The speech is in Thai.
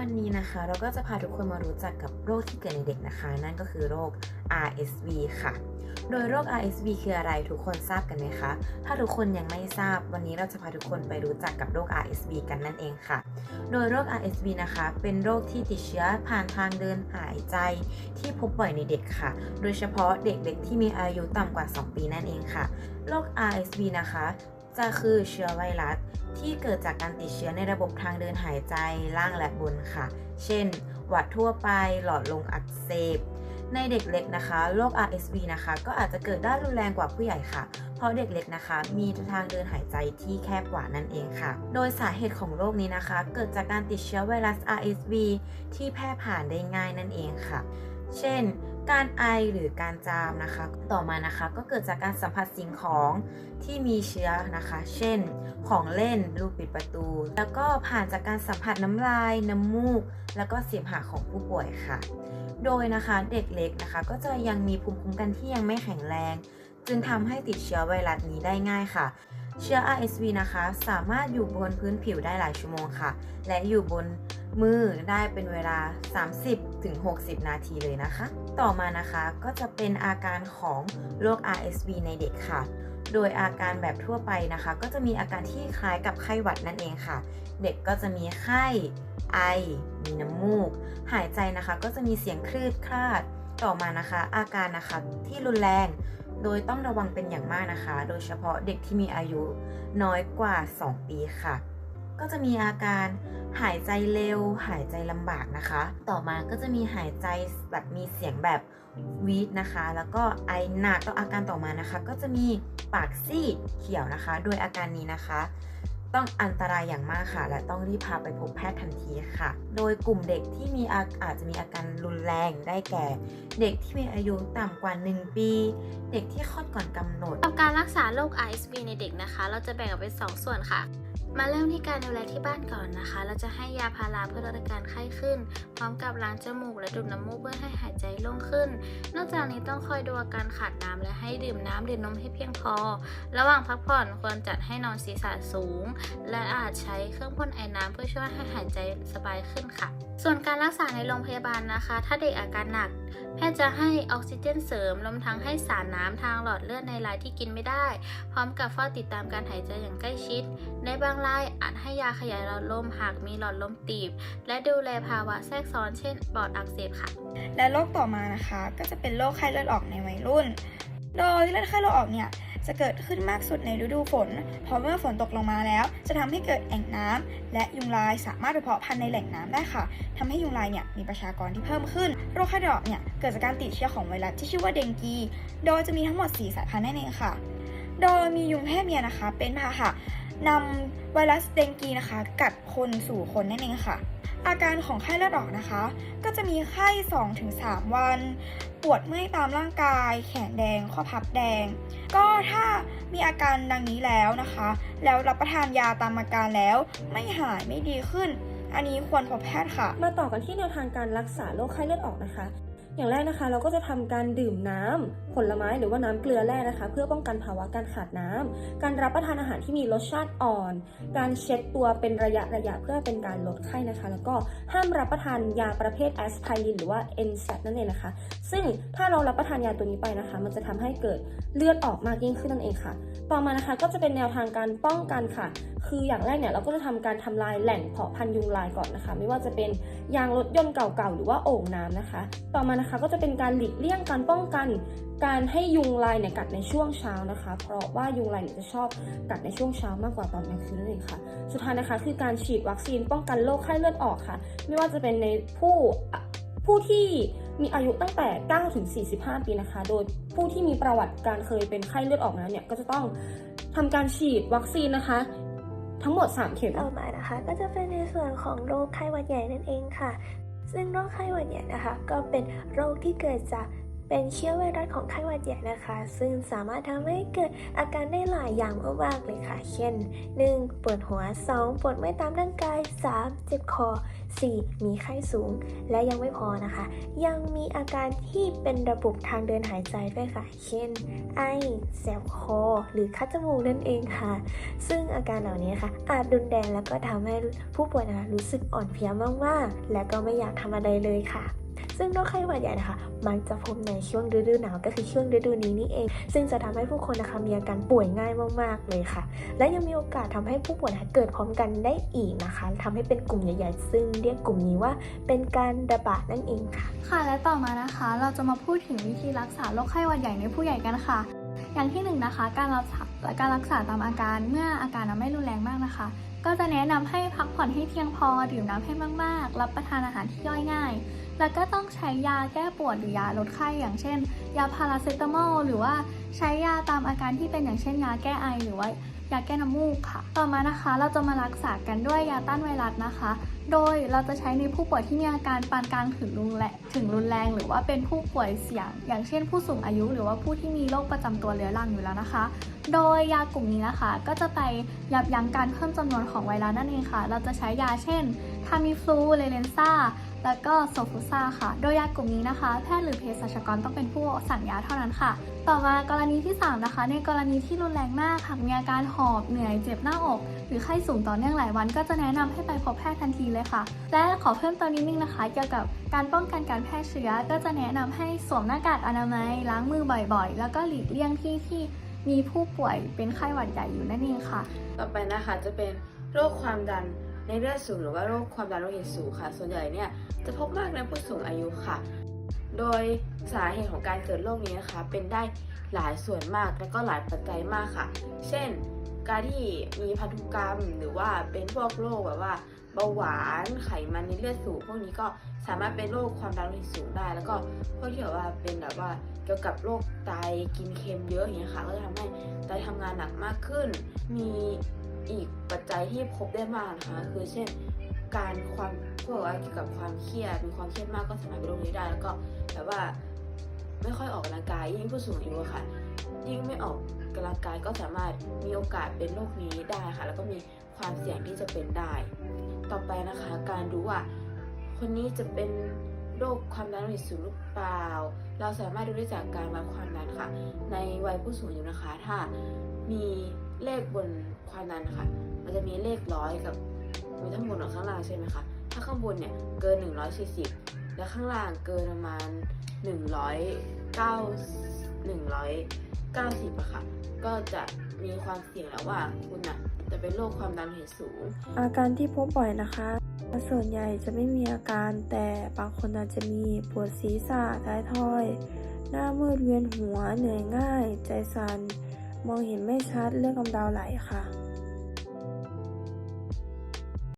วันนี้นะคะเราก็จะพาทุกคนมารู้จักกับโรคที่เกิดในเด็กนะคะ นั่นก็คือโรค RSV ค่ะ โดยโรค RSV คืออะไรทุกคนทราบกันไหมคะ ถ้าทุกคนยังไม่ทราบ วันนี้เราจะพาทุกคนไปรู้จักกับโรค RSV กันนั่นเองค่ะ โดยโรค RSV นะคะ เป็นโรคที่ติดเชื้อผ่านทางเดินหายใจ ที่พบบ่อยในเด็กค่ะ โดยเฉพาะเด็กๆที่มีอายุต่ำกว่า 2 ปีนั่นเองค่ะ โรค RSV นะคะจะคือเชื้อไวรัส ที่เกิดจากการติดเชื้อในระบบทางเดินหายใจล่างและบนค่ะ เช่น หวัดทั่วไปหลอดลมอักเสบ ในเด็กเล็กนะคะโรค RSV นะคะ ก็อาจจะเกิดได้รุนแรงกว่าผู้ใหญ่ค่ะ เพราะเด็กเล็กนะคะ มีทางเดินหายใจที่แคบกว่านั่นเองค่ะ โดยสาเหตุของโรคนี้นะคะ เกิดจากการติดเชื้อไวรัส RSV ที่แพร่ผ่านได้ง่ายนั่นเองค่ะ เช่น การไอหรือการจามนะคะ ต่อมานะคะก็เกิดจากการสัมผัสสิ่งของที่มีเชื้อนะคะ เช่น ของเล่นลูกปิดประตู แล้วก็ผ่านจากการสัมผัสน้ำลาย น้ำมูก แล้วก็เสมหะของผู้ป่วยค่ะ โดยนะคะเด็กเล็กนะคะ ก็จะยังมีภูมิคุ้มกันที่ยังไม่แข็งแรง จึงทำให้ติดเชื้อไวรัสนี้ได้ง่ายค่ะเชื้อ RSV นะคะ สามารถอยู่บนพื้นผิวได้หลายชั่วโมงค่ะ และอยู่บน มือได้เป็นเวลา 30-60 นาทีเลยนะคะ ต่อมานะคะก็จะเป็นอาการของโรค RSV ในเด็กค่ะ โดยอาการแบบทั่วไปนะคะ ก็จะมีอาการที่คล้ายกับไข้หวัดนั่นเองค่ะ เด็กก็จะมีไข้ ไอ มีน้ำมูก หายใจนะคะก็จะมีเสียงคลืดคลาด ต่อมานะคะ อาการนะคะที่รุนแรง โดยต้องระวังเป็นอย่างมากนะคะ โดยเฉพาะเด็กที่มีอายุน้อยกว่า 2 ปีค่ะ ก็จะมีอาการ หายใจเร็ว หายใจลำบากนะคะ ต่อมาก็จะมีหายใจแบบมีเสียงแบบวีดนะคะ แล้วก็ไอหนักต่ออาการต่อมานะคะ ก็จะมีปากซีดเขียวนะคะ โดยอาการนี้นะคะ ต้องอันตรายอย่างมากค่ะ และต้องรีบพาไปพบแพทย์ทันทีค่ะ โดยกลุ่มเด็กที่มีอาอาจจะมีอาการรุนแรงได้แก่ เด็กที่มีอายุต่ำกว่า 1 ปี เด็กที่คลอดก่อนกำหนดกับการรักษาโรค RSV ในเด็กนะคะ เราจะแบ่งออกเป็น 2 ส่วนค่ะ มาเริ่มที่การดูแลที่บ้านก่อนนะคะ เราจะให้ยาพาราเพื่อลดอาการไข้ขึ้น พร้อมกับล้างจมูกและดูดน้ำมูกเพื่อให้หายใจโล่งขึ้น นอกจากนี้ต้องคอยดูอาการขาดน้ำและให้ดื่มน้ำดื่มนมให้เพียงพอ ระหว่างพักผ่อนควรจัดให้นอนศีรษะสูง และอาจใช้เครื่องพ่นไอน้ำเพื่อช่วยให้หายใจสบายขึ้นค่ะ ส่วนการรักษาในโรงพยาบาลนะคะ ถ้าเด็กอาการหนัก แพทย์จะให้ออกซิเจนเสริมรวมทั้งให้สารน้ำทางหลอดเลือดในรายที่กินไม่ได้ พร้อมกับเฝ้าติดตามการหายใจอย่างใกล้ชิด ในบางรายอาจให้ยาขยายหลอดลมหากมีหลอดลมตีบ และดูแลภาวะแทรกซ้อนเช่นปอดอักเสบค่ะ และโรคต่อมานะคะ ก็จะเป็นโรคไข้เลือดออกในวัยรุ่น โดยเลือดไข้เลือดออกเนี่ย จะเกิดขึ้นมากสุดในฤดูฝน เพราะเมื่อฝนตกลงมาแล้ว จะทำให้เกิดแอ่งน้ำและยุงลายสามารถไปเพาะพันธุ์ในแหล่งน้ำได้ค่ะทำให้ยุงลายเนี่ยมีประชากรที่เพิ่มขึ้น โรคไข้เดอกเนี่ยเกิดจากการติดเชื้อของไวรัสที่ชื่อว่าเดงกี โดยจะมีทั้งหมด 4 สายพันธุ์นั่นเองค่ะ โดยมียุงเพศเมียนะคะ เป็นพาหะนำไวรัสเดงกีนะคะ กัดคนสู่คนนั่นเองค่ะ อาการของไข้เลือดออกนะคะ ก็จะมีไข้ 2-3 วัน ปวดเมื่อยตามร่างกาย แขนแดง ข้อพับแดง ก็ถ้ามีอาการดังนี้แล้วนะคะ แล้วรับประทานยาตามอาการแล้ว ไม่หายไม่ดีขึ้น อันนี้ควรพบแพทย์ค่ะ มาต่อกันที่แนวทางการรักษาโรคไข้เลือดออกนะคะ อย่างแรกนะคะ เราก็จะทำการดื่มน้ำผลไม้หรือว่าน้ำเกลือแร่นะคะ เพื่อป้องกันภาวะการขาดน้ำการรับประทานอาหารที่มีรสชาติอ่อน การเช็ดตัวเป็นระยะระยะเพื่อเป็นการลดไข้นะคะ แล้วก็ห้ามรับประทานยาประเภทแอสไพรินหรือว่า NSAID นั่นเองนะคะ ซึ่งถ้าเรารับประทานยาตัวนี้ไปนะคะ มันจะทำให้เกิดเลือดออกมากยิ่งขึ้นนั่นเองค่ะ ต่อมานะคะก็จะเป็นแนวทางการป้องกันค่ะ คืออย่างแรกเนี่ยเราก็จะทำการทำลายแหล่งเพาะพันธุ์ยุงลายก่อนนะคะ ไม่ว่าจะเป็นยางรถยนต์เก่าๆหรือว่าโอ่งน้ำนะคะ ต่อมานะคะก็จะเป็นการหลีกเลี่ยงการป้องกัน การให้ยุงลายเนี่ยกัดในช่วงเช้านะคะ เพราะว่ายุงลายเนี่ยจะชอบกัดในช่วงเช้ามากกว่าตอนกลางคืนนั่นเองค่ะ สุดท้ายนะคะ คือการฉีดวัคซีนป้องกันโรคไข้เลือดออกค่ะ ไม่ว่าจะเป็นในผู้ผู้ที่มีอายุตั้งแต่ 9 ถึง 45 ปีนะคะ โดยผู้ที่มีประวัติการเคยเป็นไข้เลือดออกแล้วเนี่ย ก็จะต้องทำการฉีดวัคซีนนะคะ ทั้งหมด 3 เข็ม ต่อมานะคะ ก็จะเป็นในส่วนของโรคไข้หวัดใหญ่นั่นเองค่ะ ซึ่งโรคไข้หวัดใหญ่นะคะ ก็เป็นโรคที่เกิดจากเป็นเชื้อไวรัสของไข้หวัดใหญ่นะคะ ซึ่งสามารถทำให้เกิดอาการได้หลายอย่างมากๆเลยค่ะ เช่น 1. ปวดหัว 2. ปวดเมื่อยตามร่างกาย 3. เจ็บคอ 4. มีไข้สูง และยังไม่พอนะคะ ยังมีอาการที่เป็นระบบทางเดินหายใจด้วยค่ะ เช่น ไอ แสบคอ หรือคัดจมูกนั่นเองค่ะ ซึ่งอาการเหล่านี้ค่ะ อาจรุนแรงแล้วก็ทำให้ผู้ป่วยนะคะรู้สึกอ่อนเพลียมากๆ และก็ไม่อยากทำอะไรเลยค่ะซึ่งโรคไข้หวัดใหญ่นะคะ มักจะพบในช่วงฤดูหนาวก็คือช่วงฤดูนี้นี่เอง ซึ่งจะทำให้ผู้คนนะคะมีอาการป่วยง่ายมากๆเลยค่ะ และยังมีโอกาสทำให้ผู้ป่วยเกิดพร้อมกันได้อีกนะคะทำให้เป็นกลุ่มใหญ่ๆ ซึ่งเรียกกลุ่มนี้ว่าเป็นการระบาดนั่นเองค่ะ ค่ะและต่อมานะคะ เราจะมาพูดถึงวิธีรักษาโรคไข้หวัดใหญ่ในผู้ใหญ่กันค่ะ อย่างที่หนึ่งนะคะการรักษาการรักษาตามอาการเมื่ออาการไม่รุนแรงมากนะคะ ก็จะแนะนำให้พักผ่อนให้เพียงพอดื่มน้ำให้มากๆ รับประทานอาหารที่ย่อยง่าย แล้วก็ต้องใช้ยาแก้ปวดหรือยาลดไข้อย่างเช่น ยาพาราเซตามอลหรือว่าใช้ยาตามอาการที่เป็นอย่างเช่นยาแก้ไอหรือว่ายาแก้น้ำมูกค่ะ ต่อมานะคะเราจะมารักษากันด้วยยาต้านไวรัสนะคะ โดยเราจะใช้ในผู้ป่วยที่มีอาการปานกลางถึงรุนแรงถึงรุนแรง หรือว่าเป็นผู้ป่วยเสี่ยง อย่างเช่นผู้สูงอายุ หรือว่าผู้ที่มีโรคประจำตัวเรื้อรังอยู่แล้วนะคะ โดยยากลุ่มนี้นะคะ ก็จะไปยับยั้งการเพิ่มจำนวนของไวรัสนั่นเองค่ะ เราจะใช้ยาเช่นทามิฟลูเลเลนซ่าแล้วก็โซฟูซาค่ะ โดยยากลุ่มนี้นะคะ แพทย์หรือเภสัชกรต้องเป็นผู้สั่งยาเท่านั้นค่ะ ต่อมากรณีที่ 3 นะคะ ในกรณีที่รุนแรงมากหากมีอาการหอบเหนื่อยเจ็บหน้าอก หรือไข้สูงต่อเนื่องหลายวัน ก็จะแนะนำให้ไปพบแพทย์ทันทีเลยค่ะ และขอเพิ่มเติมนิดนึงนะคะ เกี่ยวกับการป้องกันการแพร่เชื้อ ก็จะแนะนำให้สวมหน้ากากอนามัยล้างมือบ่อยๆ แล้วก็หลีกเลี่ยงที่ที่ มีผู้ป่วยเป็นไข้หวัดใหญ่อยู่นั่นเองค่ะ ต่อไปนะคะจะเป็นโรคความดันในเลือดสูงหรือว่าโรคความดันโลหิตสูงค่ะ ส่วนใหญ่เนี่ยจะพบมากในผู้สูงอายุค่ะ โดยสาเหตุของการเกิดโรคนี้นะคะ เป็นได้หลายส่วนมากและก็หลายปัจจัยมากค่ะ เช่น การที่มีพันธุกรรมหรือว่าเป็นพวกโรคแบบว่า เบาหวานไขมันในเลือดสูง พวกนี้ก็สามารถเป็นโรคความดันโลหิตสูงได้ แล้วก็พวกที่แบบว่าเป็นแบบว่าเกี่ยวกับโรคไตกินเค็มเยอะอย่างเงี้ยค่ะก็จะทำให้ไตทำงานหนักมากขึ้น มีอีกปัจจัยที่พบได้มากนะคะคือเช่นการความพวกว่าเกี่ยวกับความเครียดมีความเครียดมากก็สามารถเป็นโรคนี้ได้ แล้วก็แบบว่าไม่ค่อยออกกำลังกายยิ่งผู้สูงอายุค่ะยิ่งไม่ออกกำลังกายก็สามารถมีโอกาสเป็นโรคนี้ได้ค่ะ แล้วก็มีความเสี่ยงที่จะเป็นได้ ต่อไปนะคะ การดูว่า คนนี้จะเป็นโรคความดันโลหิตสูงหรือเปล่า เราสามารถดูได้จากการวัดความดันค่ะ ในวัยผู้สูงอายุนะคะ ถ้ามีเลขบนความดันค่ะ มันจะมีเลขร้อยกับมีทั้งบนกับข้างล่างใช่ไหมคะ ถ้าข้างบนเนี่ยเกิน 140 และข้างล่างเกินประมาณ 109 190อะค่ะ ก็จะมีความเสี่ยงแล้วว่าคุณอะจะเป็นโรคความดันโลหิตสูง อาการที่พบบ่อยนะคะ ส่วนใหญ่จะไม่มีอาการ แต่บางคนอาจจะมีปวดศีรษะท้ายทอย หน้ามืดเวียนหัว เหนื่อยง่าย ใจสัน่น มองเห็นไม่ชัด เลือดกำเดาไหลค่ะ